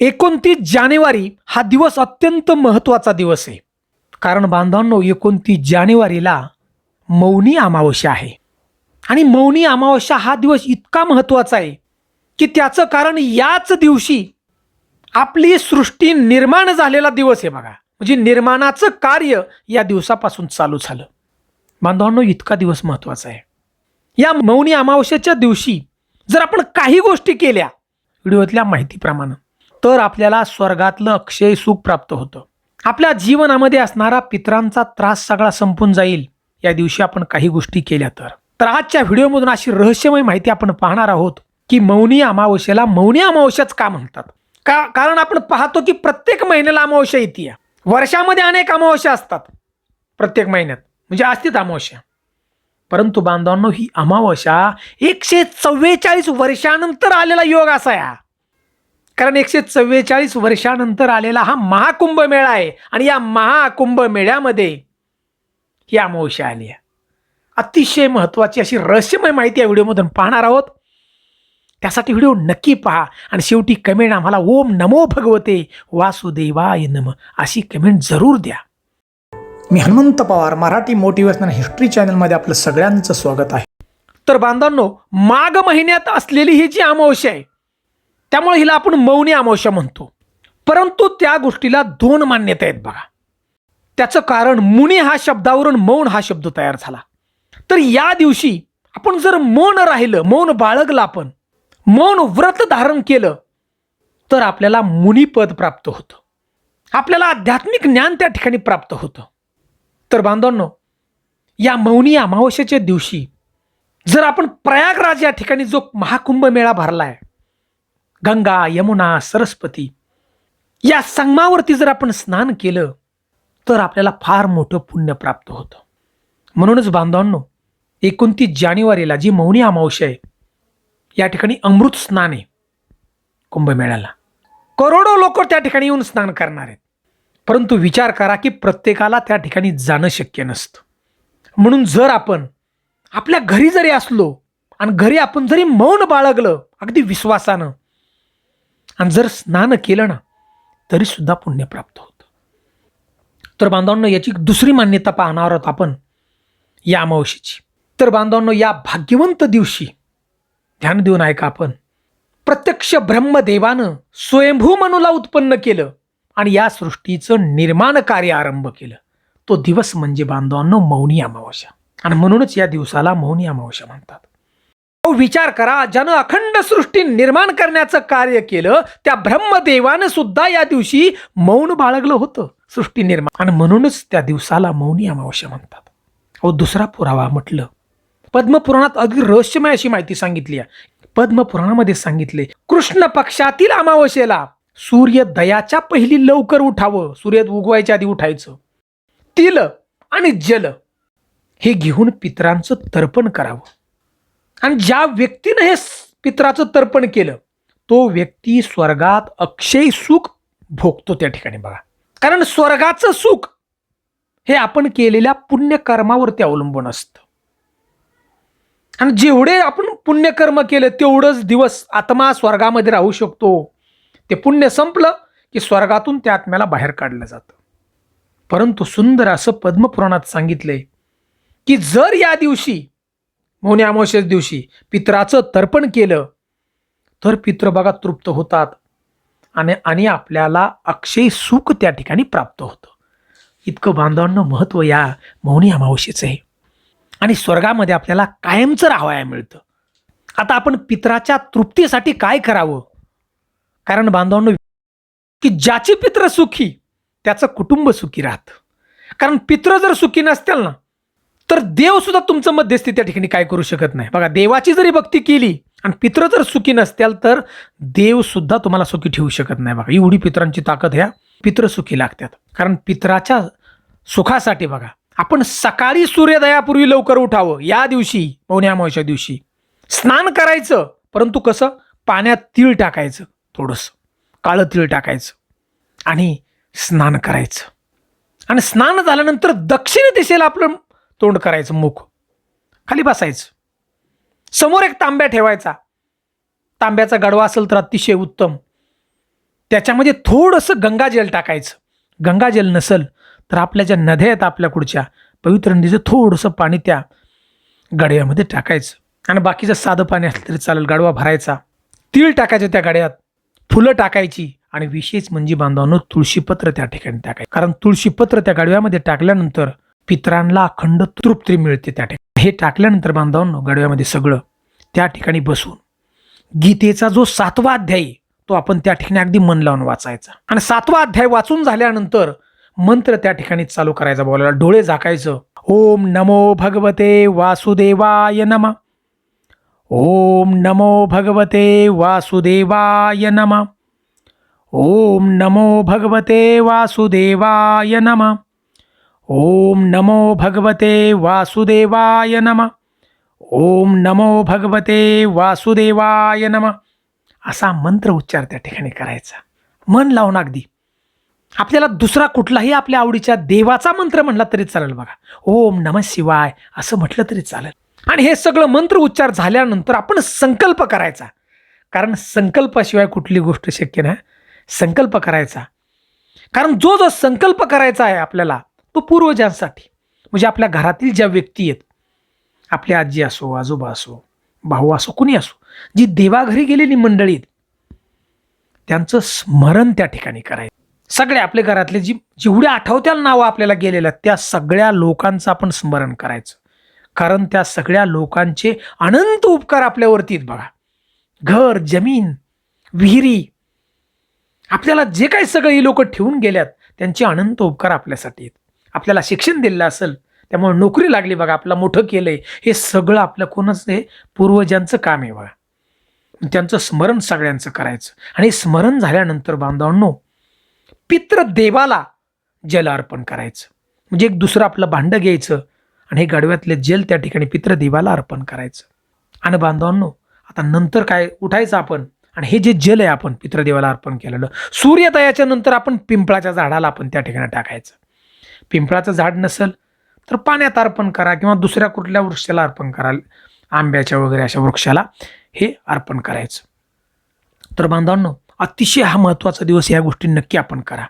एकोणतीस जानेवारी हा दिवस अत्यंत महत्त्वाचा दिवस आहे. कारण बांधवांनो एकोणतीस जानेवारीला मौनी अमावस्या आहे. आणि मौनी अमावस्या हा दिवस इतका महत्त्वाचा आहे की त्याचं कारण याच दिवशी आपली सृष्टी निर्माण झालेला दिवस आहे बघा. म्हणजे निर्माणाचं कार्य या दिवसापासून चालू झालं. बांधवांनो इतका दिवस महत्त्वाचा आहे. या मौनी अमावस्याच्या दिवशी जर आपण काही गोष्टी केल्या व्हिडिओतल्या माहितीप्रमाणे तर आपल्याला स्वर्गातलं अक्षय सुख प्राप्त होतं. आपल्या जीवनामध्ये असणारा पितरांचा त्रास सगळा संपून जाईल या दिवशी आपण काही गोष्टी केल्या तर. तर आजच्या व्हिडिओमधून अशी रहस्यमय माहिती आपण पाहणार आहोत की मौनी अमावस्येला मौनी अमावस्याच का म्हणतात? का कारण आपण पाहतो की प्रत्येक महिन्याला अमावस्या येते. वर्षामध्ये अनेक अमावस्या असतात. प्रत्येक महिन्यात. म्हणजे असतीच अमावस्या. परंतु बांधवांनो ही अमावस्या एकशे चव्वेचाळीस वर्षानंतर आलेला योग असा या कारण एकशे चव्वेचाळीस वर्षानंतर आलेला हा महाकुंभ मेळा आहे. आणि या महाकुंभ मेळ्यामध्ये ही अमावस्या आली आहे. अतिशय महत्त्वाची अशी रहस्यमय माहिती या व्हिडिओमधून पाहणार आहोत. त्यासाठी व्हिडिओ नक्की पहा. आणि शेवटी कमेंट आम्हाला ओम नमो भगवते वासुदेवाय नम अशी कमेंट जरूर द्या. मी हनुमंत पवार मराठी मोटिवेशनल हिस्ट्री चॅनलमध्ये आपलं सगळ्यांचं स्वागत आहे. तर बांधवांनो माघ महिन्यात असलेली ही जी अमावश्या आहे त्यामुळे हिला आपण मौनी अमावस्या म्हणतो. परंतु त्या गोष्टीला दोन मान्यता आहेत बघा. त्याचं कारण मुनी हा शब्दावरून मौन हा शब्द तयार झाला. तर या दिवशी आपण जर मौन राहिलं मौन बाळगलं आपण मौन व्रत धारण केलं तर आपल्याला मुनीपद प्राप्त होतं. आपल्याला आध्यात्मिक ज्ञान त्या ठिकाणी प्राप्त होतं. तर बांधवांनो या मौनी अमावस्येच्या दिवशी जर आपण प्रयागराज या ठिकाणी जो महाकुंभ मेळा भरला आहे गंगा यमुना सरस्वती. या संगमावरती जर आपण स्नान केलं तर आपल्याला फार मोठं पुण्य प्राप्त होतं. म्हणूनच बांधवांनो एकोणतीस जानेवारीला जी मौनी अमावश्य आहे या ठिकाणी अमृत स्नान आहे कुंभमेळ्याला. करोडो लोक त्या ठिकाणी येऊन स्नान करणार आहेत. परंतु विचार करा की प्रत्येकाला त्या ठिकाणी जाणं शक्य नसतं. म्हणून जर आपण आपल्या घरी जरी असलो आणि घरी आपण जरी मौन बाळगलं अगदी विश्वासानं आणि जर स्नान केलं ना तरी सुद्धा पुण्य प्राप्त होतं. तर बांधवांनो याची दुसरी मान्यता पाहणार आहोत आपण या अमावशीची तर बांधवांनो या भाग्यवंत दिवशी ध्यान देऊन ऐका आपण. प्रत्यक्ष ब्रह्मदेवानं स्वयंभू मनुला उत्पन्न केलं आणि या सृष्टीचं निर्माण कार्य आरंभ केलं. तो दिवस म्हणजे बांधवांनो मौनी अमावस्या. आणि म्हणूनच या दिवसाला मौनी अमावस्या म्हणतात. विचार करा ज्यानं अखंड सृष्टी निर्माण करण्याचं कार्य केलं त्या ब्रह्मदेवानं सुद्धा या दिवशी मौन बाळगलं होतं सृष्टी निर्माण. आणि म्हणूनच त्या दिवसाला मौनी अमावस्या म्हणतात. अहो दुसरा पुरावा म्हटलं. पद्मपुराणात अगदी रहस्यमय अशी माहिती सांगितली आहे. पद्मपुराणामध्ये सांगितले कृष्ण पक्षातील अमावस्येला सूर्य दयाच्या पहिली लवकर उठावं सूर्य उगवायच्या आधी उठायचं. तिल आणि जल हे घेऊन पितरांचं तर्पण करावं. आणि ज्या व्यक्तीनं हे पित्राचं पितराचं तर्पण केलं तो व्यक्ती स्वर्गात अक्षय सुख भोगतो त्या ठिकाणी बघा. कारण स्वर्गाचं सुख हे आपण केलेल्या पुण्यकर्मावरती अवलंबून असतं. आणि जेवढे आपण पुण्यकर्म केलं तेवढंच दिवस आत्मा स्वर्गामध्ये राहू शकतो. ते पुण्य संपलं की स्वर्गातून त्या आत्म्याला बाहेर काढलं जातं. परंतु सुंदर असं पद्मपुराणात सांगितलंय की जर या दिवशी मौनी अमावस्येच्या दिवशी पित्राचं तर्पण केलं. तर पित्र बघा तृप्त होतात. आणि आणि आपल्याला अक्षय सुख त्या ठिकाणी प्राप्त होतं. इतकं बांधवांना महत्त्व या मौनी अमावस्येचं आहे. आणि स्वर्गामध्ये आपल्याला कायमचं राहावया मिळतं. आता आपण पित्राच्या तृप्तीसाठी काय करावं? कारण बांधवांनो की ज्याचे पित्र सुखी त्याचं कुटुंब सुखी राहतं. कारण पित्र जर सुखी नसतील ना तर देव सुद्धा तुमचं मध्यस्थी त्या ठिकाणी काय करू शकत नाही. बघा देवाची जरी भक्ती केली आणि पित्र जर सुखी नसतील तर देव सुद्धा तुम्हाला सुखी ठेवू शकत नाही. बघा एवढी पित्रांची ताकद ह्या पित्र सुखी लागतात. कारण पित्राच्या सुखासाठी बघा आपण सकाळी सूर्योदयापूर्वी लवकर उठावं. या दिवशी पौने अमावस्या दिवशी स्नान करायचं परंतु कसं? पाण्यात तीळ टाकायचं थोडंसं काळं तीळ टाकायचं आणि स्नान करायचं. आणि स्नान झाल्यानंतर दक्षिण दिशेला आपलं तोंड करायचं मुख. खाली बसायचं. समोर एक तांब्या ठेवायचा. तांब्याचा गडवा असेल तर अतिशय उत्तम. त्याच्यामध्ये थोडंसं गंगाजल टाकायचं. गंगाजल नसल तर आपल्या ज्या नद्या आहेत आपल्या कुडच्या पवित्र नदीचं थोडंसं पाणी त्या गड्यामध्ये टाकायचं. आणि बाकीचं साधं पाणी असलं तरी चालेल गडवा भरायचा. तीळ टाकायचं त्या गड्यात. फुलं टाकायची आणि विशेष म्हणजे बांधवांनो तुळशीपत्र त्या ठिकाणी टाकायचं. कारण तुळशीपत्र त्या गाडव्यामध्ये टाकल्यानंतर पितरांना अखंड तृप्ती मिळते त्या ठिकाणी. हे टाकल्यानंतर बांधवांनो गाडव्यामध्ये सगळं त्या ठिकाणी बसून गीतेचा जो सातवा अध्याय तो आपण त्या ठिकाणी अगदी मन लावून वाचायचा. आणि सातवा अध्याय वाचून झाल्यानंतर मंत्र त्या ठिकाणी चालू करायचा. बोलायला डोळे झाकायचं. ओम नमो भगवते वासुदेवाय नम. ओम नमो भगवते वासुदेवाय नम. ओम नमो भगवते वासुदेवाय नमः. ओम नमो भगवते वासुदेवाय नम। ओम नमो भगवते वासुदेवाय नम। असा मंत्र उच्चार त्या ठिकाणी करायचा. मन लावून अगदी. आपल्याला दुसरा कुठलाही आपल्या आवडीच्या देवाचा मंत्र म्हटला तरी चालेल बघा. ओम नम शिवाय असं म्हटलं तरी चालेल. आणि हे सगळं मंत्र उच्चार झाल्यानंतर आपण संकल्प करायचा. कारण संकल्पाशिवाय कुठली गोष्ट शक्य नाही. संकल्प करायचा. कारण जो जो संकल्प करायचा आहे आपल्याला तो पूर्वजांसाठी. म्हणजे आपल्या घरातील ज्या व्यक्ती आहेत आपली आजी असो आजोबा असो भाऊ असो कुणी असो जी देवाघरी गेलेली मंडळी आहेत त्यांचं स्मरण त्या ठिकाणी करायचं. सगळे आपल्या घरातले जी जेवढे आठवत्याल नावं आपल्याला गेलेल्या त्या सगळ्या लोकांचं आपण स्मरण करायचं. कारण त्या सगळ्या लोकांचे अनंत उपकार आपल्यावरती आहेत बघा. घर जमीन विहिरी आपल्याला जे काही सगळे ही लोक ठेवून गेल्यात त्यांचे अनंत उपकार आपल्यासाठी आहेत. आपल्याला शिक्षण दिलेलं असेल त्यामुळे नोकरी लागली बघा आपलं मोठं केलंय. हे सगळं आपलं कोणच हे पूर्वजांचं काम आहे बघा. त्यांचं स्मरण सगळ्यांचं करायचं. आणि स्मरण झाल्यानंतर बांधवांनो पितृदेवाला जल अर्पण करायचं. म्हणजे एक दुसरं आपलं भांडं घ्यायचं आणि हे गडव्यातले जल त्या ठिकाणी पितृदेवाला अर्पण करायचं. आणि बांधवांनो आता नंतर काय उठायचं आपण? आणि हे जे जल आहे आपण पितृदेवाला अर्पण केलेलं. सूर्योदयाच्या नंतर आपण पिंपळाच्या झाडाला आपण त्या ठिकाणी टाकायचं. पिंपळाचं झाड नसेल तर पाण्यात अर्पण करा किंवा दुसऱ्या कुठल्या वृक्षाला अर्पण करा आंब्याच्या वगैरे अशा वृक्षाला हे अर्पण करायचं. तर बांधवांनो अतिशय हा महत्त्वाचा दिवस या गोष्टी नक्की आपण करा.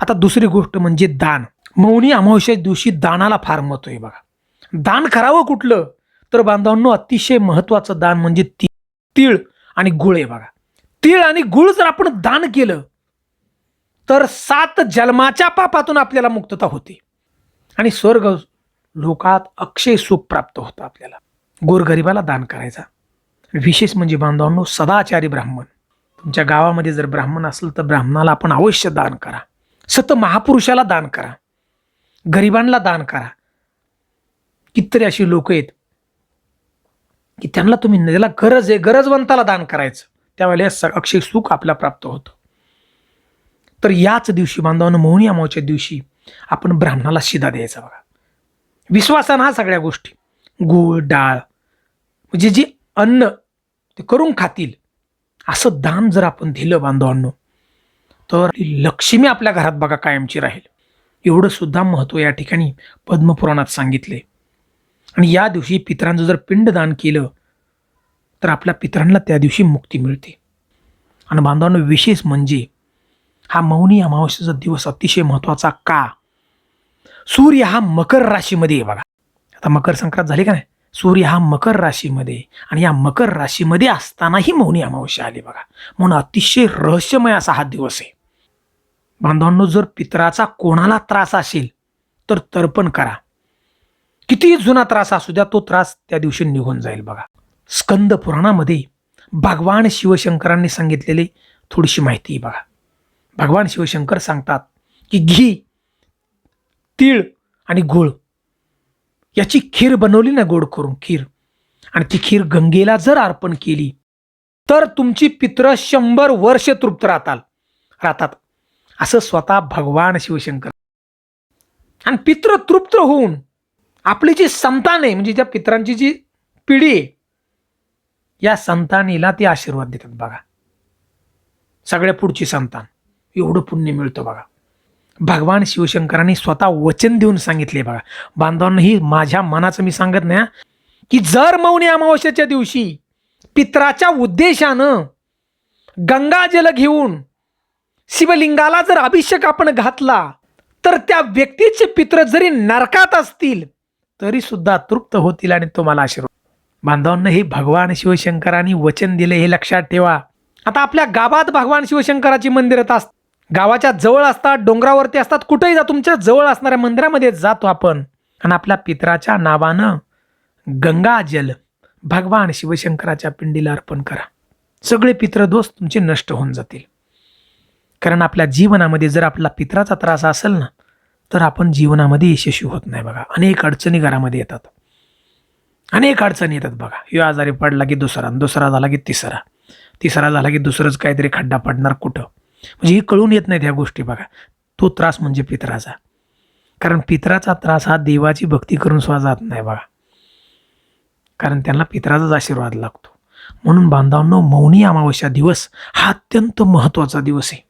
आता दुसरी गोष्ट म्हणजे दान. मौनी अमावस्या दिवशी दानाला फार महत्त्व आहे बघा. दान करावं कुठलं? तर बांधवांनो अतिशय महत्त्वाचं दान म्हणजे ती तीळ आणि गुळ आहे बघा. तीळ आणि गुळ जर आपण दान केलं तर सात जन्माच्या पापातून आपल्याला मुक्तता होते. आणि स्वर्ग लोकात अक्षय सुख प्राप्त होतं आपल्याला. गोरगरिबाला दान करायचा. विशेष म्हणजे बांधवांनो सदाचारी ब्राह्मण. तुमच्या गावामध्ये जर ब्राह्मण असेल तर ब्राह्मणाला आपण अवश्य दान करा. सत महापुरुषाला दान करा. गरिबांना दान करा. कितीतरी अशी लोक आहेत की त्यांना तुम्ही ज्याला गरज आहे गरजवंताला दान करायचं. त्यावेळेला स- अक्षय सुख आपल्याला प्राप्त होतं. तर याच दिवशी बांधवांनो मोहनी अमावच्या दिवशी आपण ब्राह्मणाला शिदा द्यायचा बघा. विश्वासानं हा सगळ्या गोष्टी. गूळ डाळ म्हणजे जे अन्न ते करून खातील असं दान जर आपण दिलं बांधवांनो तर लक्ष्मी आपल्या घरात बघा कायमची राहील. एवढं सुद्धा महत्त्व या ठिकाणी पद्मपुराणात सांगितले आणि या दिवशी पितरांचं जर पिंडदान केलं तर आपल्या पितरांना त्या दिवशी मुक्ती मिळते. आणि बांधवांना विशेष म्हणजे हा मौनी अमावस्येचा दिवस अतिशय महत्त्वाचा का? सूर्य हा मकर राशीमध्ये आहे बघा. आता मकर संक्रांत झाली का नाही? सूर्य हा मकर राशीमध्ये आणि या मकर राशीमध्ये असतानाही मौनी अमावस्या आली बघा. म्हणून अतिशय रहस्यमय असा हा दिवस आहे. बांधवांनो जर पितराचा कोणाला त्रास असेल तर तर्पण करा. कितीही जुना त्रास असू द्या तो त्रास त्या दिवशी निघून जाईल बघा. स्कंद पुराणामध्ये भगवान शिवशंकरांनी सांगितलेली थोडीशी माहिती बघा. भगवान शिवशंकर सांगतात की घी तीळ आणि गुळ. याची खीर बनवली ना गोड करून खीर. आणि ती खीर गंगेला जर अर्पण केली तर तुमची पित्र शंभर वर्ष तृप्त राहताल राहतात. असं स्वतः भगवान शिवशंकर. आणि पित्र तृप्त होऊन आपली जी संतान आहे म्हणजे ज्या पित्रांची जी पिढी आहे या संतानीला ते आशीर्वाद देतात बघा. सगळ्या पुढची संतान. एवढं पुण्य मिळतं बघा. भगवान शिवशंकरांनी स्वतः वचन देऊन सांगितले बघा. बांधवांना ही माझ्या मनाचं मी सांगत नाही की जर मौनी अमावस्याच्या दिवशी पित्राच्या उद्देशानं गंगाजल घेऊन शिवलिंगाला जर अभिषेक आपण घातला तर त्या व्यक्तीचे पित्र जरी नरकात असतील तरी सुद्धा तृप्त होतील आणि तुम्हाला आशीर्वाद. बांधवांना हे भगवान शिवशंकरांनी वचन दिले हे लक्षात ठेवा. आता आपल्या गावात भगवान शिवशंकराची मंदिरं असतात गावाच्या जवळ असतात डोंगरावरती असतात कुठेही जा तुमच्या जवळ असणाऱ्या मंदिरामध्ये जातो आपण. आणि आपल्या पित्राच्या नावानं गंगा जल भगवान शिवशंकराच्या पिंडीला अर्पण करा. सगळे पित्रदोष तुमचे नष्ट होऊन जातील. कारण आपल्या जीवनामध्ये जर आपला पित्राचा त्रास असेल ना तर आपण जीवनामध्ये यशस्वी होत नाही बघा. अनेक अडचणी घरामध्ये येतात. अनेक अडचणी येतात बघा. ह्यो आजारी पडला की दुसरा दुसरा झाला की तिसरा. तिसरा झाला की दुसरंच काहीतरी खड्डा पडणार कुठं? म्हणजे ही कळून येत नाहीत ह्या गोष्टी बघा. तो त्रास म्हणजे पित्राचा. कारण पित्राचा त्रास हा देवाची भक्ती करून सुद्धा जात नाही बघा. कारण त्यांना पित्राचाच आशीर्वाद लागतो. म्हणून बांधवांनो मौनी अमावस्या दिवस हा अत्यंत महत्त्वाचा दिवस आहे.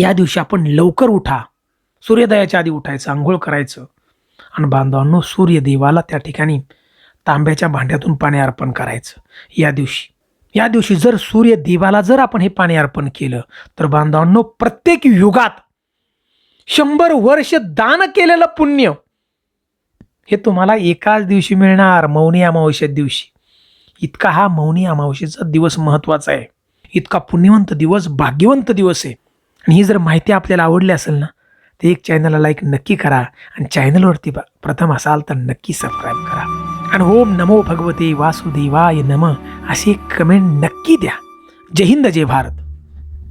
या दिवशी आपण लवकर उठा. सूर्योदयाच्या आधी उठायचं आंघोळ करायचं. आणि बांधवांनो सूर्यदेवाला त्या ठिकाणी तांब्याच्या भांड्यातून पाणी अर्पण करायचं. या दिवशी या दिवशी जर सूर्यदेवाला जर आपण हे पाणी अर्पण केलं तर बांधवांनो प्रत्येक युगात शंभर वर्ष दान केलेलं पुण्य हे तुम्हाला एकाच दिवशी मिळणार मौनी अमावस्या दिवशी. इतका हा मौनी अमावस्येचा दिवस महत्त्वाचा आहे. इतका पुण्यवंत दिवस भाग्यवंत दिवस आहे. आणि ही जर माहिती आपल्याला आवडली असेल ना तर एक चॅनलला लाईक नक्की करा आणि चॅनलवरती प्रथम असाल तर नक्की सबस्क्राईब करा. आणि ओम नमो भगवते वासुदेवाय नम अशी कमेंट नक्की द्या. जय हिंद जय भारत.